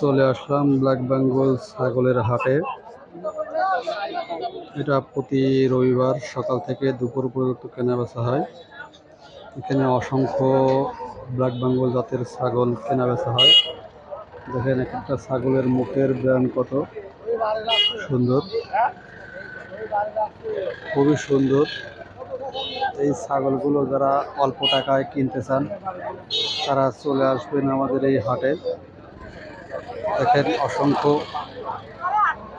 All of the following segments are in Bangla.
চলে আসলাম ব্ল্যাক বেঙ্গল ছাগলের হাটে। এটা প্রতি রবিবার সকাল থেকে দুপুর পর্যন্ত কেনা বেচা হয়। এখানে অসংখ্য ব্ল্যাক বেঙ্গল জাতের ছাগল কেনা বেচা হয়। দেখেন একটা ছাগলের মুখের ব্র্যান্ড কত সুন্দর। খুবই সুন্দর। এই ছাগলগুলো যারা অল্প টাকায় কিনতে চান, তারা চলে আসবেন আমাদের এই হাটে। দেখেন অসংখ্য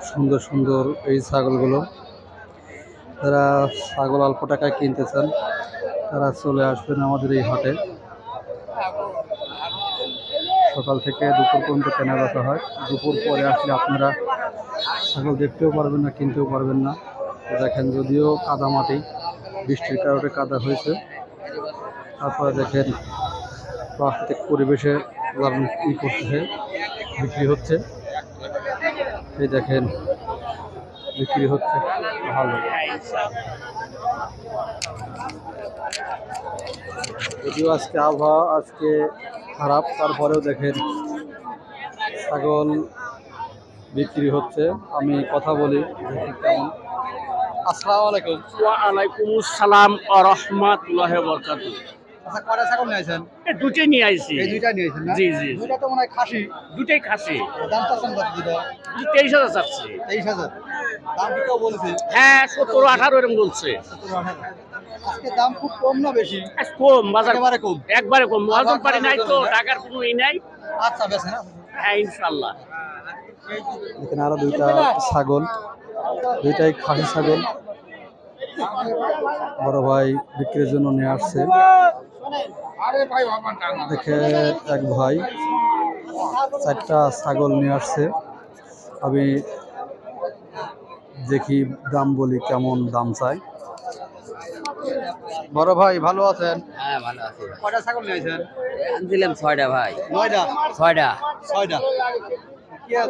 সুন্দর সুন্দর এই ছাগলগুলো। যারা ছাগল অল্প টাকায় কিনতে চান, তারা চলে আসবেন আমাদের এই হাটে। সকাল থেকে দুপুর পর্যন্ত কেনা বেচা হয়। দুপুর পরে আসলে আপনারা ছাগল দেখতেও পারবেন না, কিনতেও পারবেন না। দেখেন যদিও কাদা মাটি বৃষ্টির কারণে কাদা হয়েছে। তারপরে দেখেন প্রাকৃতিক পরিবেশে ই করতেছে। বিক্রি হচ্ছে। এই দেখেন, বিক্রি হচ্ছে। ভালো। যদিও আজকে আবহাওয়া আজকে খারাপ, তারপরেও দেখেন ছাগল বিক্রি হচ্ছে। আমি কথা বলি আসসালামু আলাইকুম। ওয়ালাইকুম আসসালাম ও রহমাতুল্লাহ বরকাত আচ্ছা কয়টা ছাগল নিয়েছেন দুটোই নিয়ে আইছি। এই দুইটা নিয়েছেন না? জি, জি। দুইটা তো মনে হয় খাসি। দুটোই খাসি। দাম চাচ্ছেন কত দুটো? তেইশ হাজার চাচ্ছি। তেইশ হাজার। দাম কি কেউ হ্যাঁ সতেরো আঠারো এরকম বলছে। সতেরো আজকে দাম খুব কম না বেশি? কম বাজার একেবারে কম। একবারে কম। মহাজন পারি নাই তো টাকার কোনো ই নাই। আচ্ছা না। হ্যাঁ ইনশাল্লাহ এখানে আরও দুইটা ছাগল দুইটাই খাসি ছাগল। বড় ভাই বিক্রির জন্য নিয়ে আসছে। দেখে এক ভাই চারটা ছাগল নিয়ে আসছে। আমি দেখি দাম বলি কেমন দাম চাই। বড় ভাই ভালো আছেন? হ্যাঁ ভালো আছি কয়টা ছাগল নিয়েছেন? আনছিলাম ছয়টা ভাই। নয়টা? ছয়টা। ছয়টা।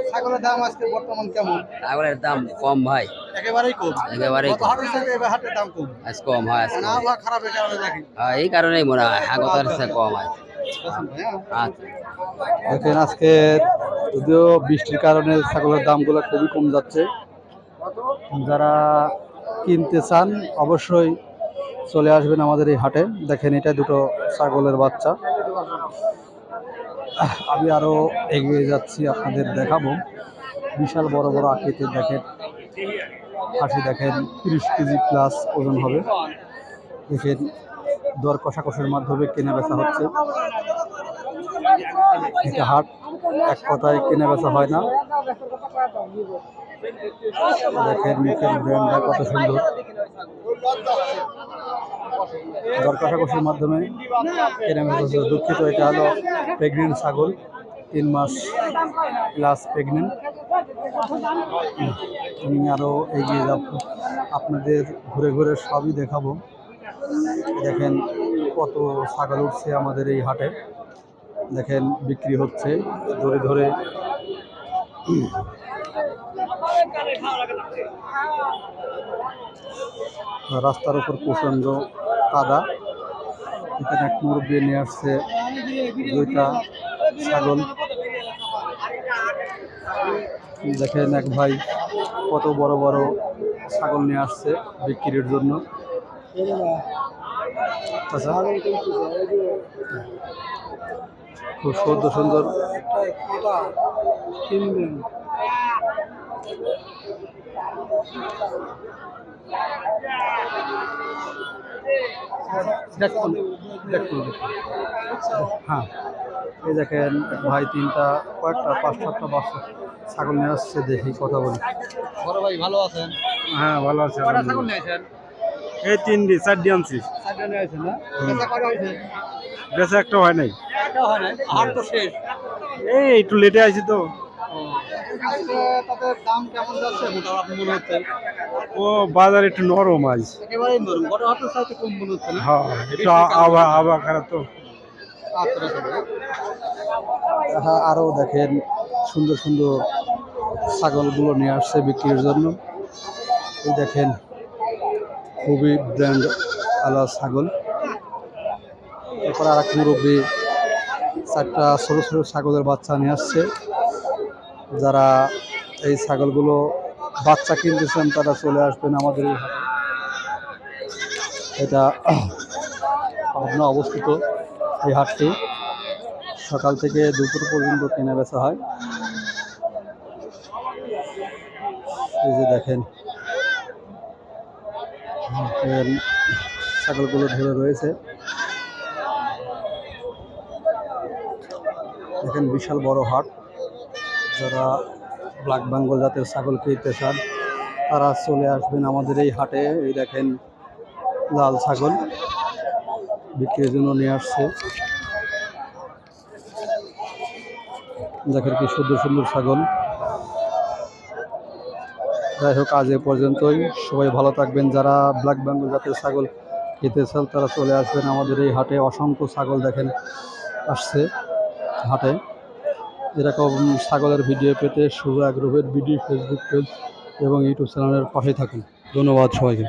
ছাগলের দাম আজকে বর্তমান কেমন? ছাগলের দাম কম ভাই। একেবারেই কম। একেবারেই গত হাটের থেকে এবার হাটের দাম কম। আজ কম হয় আজ আবহাওয়া খারাপের কারণে দেখি। হ্যাঁ, এই কারণেই মনে হয় হাগতার চেয়ে কম হয় আচ্ছা। দেখেন আজকে যদিও বৃষ্টির কারণে ছাগলের দামগুলো খুবই কম যাচ্ছে। যারা কিনতে চান অবশ্যই চলে আসবেন আমাদের এই হাটে। দেখেন এটা দুটো ছাগলের বাচ্চা। আমি আরও এগিয়ে যাচ্ছি, আপনাদের দেখাবো। বিশাল বড় বড় আকৃতির দেখেন, হাসি দেখেন, তিরিশ কেজি প্লাস ওজন হবে। দেখেন, দর কষাকষির মাধ্যমে কেনা বেচা হচ্ছে। এটা হাট, এক কথায় কেনা বেচা হয় না। দেখেন, মুখের ব্র্যান্ডটা কত সুন্দর। দর কষাকষির মাধ্যমে হচ্ছে দুঃখিত, এটা হলো প্রেগনেন্ট ছাগল, তিন মাস প্লাস প্রেগনেন্ট আমি আরও এগিয়ে যাব। আপনাদের ঘুরে ঘুরে সবই দেখাবো। দেখেন কত ছাগল উঠছে আমাদের এই হাটে। দেখেন বিক্রি হচ্ছে ধরে ধরে। রাস্তার উপর প্রচণ্ড কাদা। এখানে এক মুরব্বী নিয়ে আসছে দুইটা ছাগল। দেখেন এক ভাই কত বড় বড় ছাগল নিয়ে আসছে বিক্রির জন্য। আচ্ছা। খুব সুন্দর সুন্দর। কিনবেন দেখুন দেখুন। হ্যাঁ এই দেখেন ভাই তিনটা কয়েকটা পাঁচ সাতটা বাচ্চা ছাগল নিয়ে আসছে দেখি কথা বলি। বড় ভাই ভালো আছেন? হ্যাঁ ভালো আছে ছাগল নিয়েছেন এই তিনটি চারটি আনছি। বেচা একটা হয় নাই। হয় এই একটু লেটে আছি তো। আজকে তাদের দাম কেমন যাচ্ছে মোটামুটি আপনি মনে হচ্ছে? ও বাজার একটু নরম আজ। একেবারেই নরম। গত হাটের সাথে কম মনে হচ্ছে না? হ্যাঁ একটু আবা আবা খারাপ তো। হ্যাঁ আরও দেখেন সুন্দর সুন্দর ছাগলগুলো নিয়ে আসছে বিক্রির জন্য। এই দেখেন খুবই ব্র্যান্ড আলা ছাগল। এরপর আর এক মুরব্বী চারটা ছোটো ছোটো ছাগলের বাচ্চা নিয়ে আসছে। যারা এই ছাগলগুলো বাচ্চা কিনতেছেন, তারা চলে আসবেন আমাদের এটা পাবনা অবস্থিত এই হাটটি। সকাল থেকে দুপুর পর্যন্ত কেনা বেচা হয়। এই যে দেখেন ছাগলগুলো ধরে রয়েছে। দেখেন, বিশাল বড় হাট। যারা ব্ল্যাক বেঙ্গল জাতের ছাগল কিনতে চান, তারা চলে আসবেন আমাদের এই হাটে। এই দেখেন লাল ছাগল বিক্রির জন্য নিয়ে আসছে। দেখেন কি সুন্দর সুন্দর ছাগল। যাই হোক, আজ এ পর্যন্তই। সবাই ভালো থাকবেন। যারা ব্ল্যাক বেঙ্গল জাতের ছাগল খেতে চান, তারা চলে আসবেন আমাদের এই হাটে। অসংখ্য ছাগল দেখেন আসছে হাটে। এরকম ছাগলের ভিডিও পেতে শুভ আগ্রহের ভিডিও ফেসবুক পেজ এবং ইউটিউব চ্যানেলের পাশে থাকুন। ধন্যবাদ সবাইকে।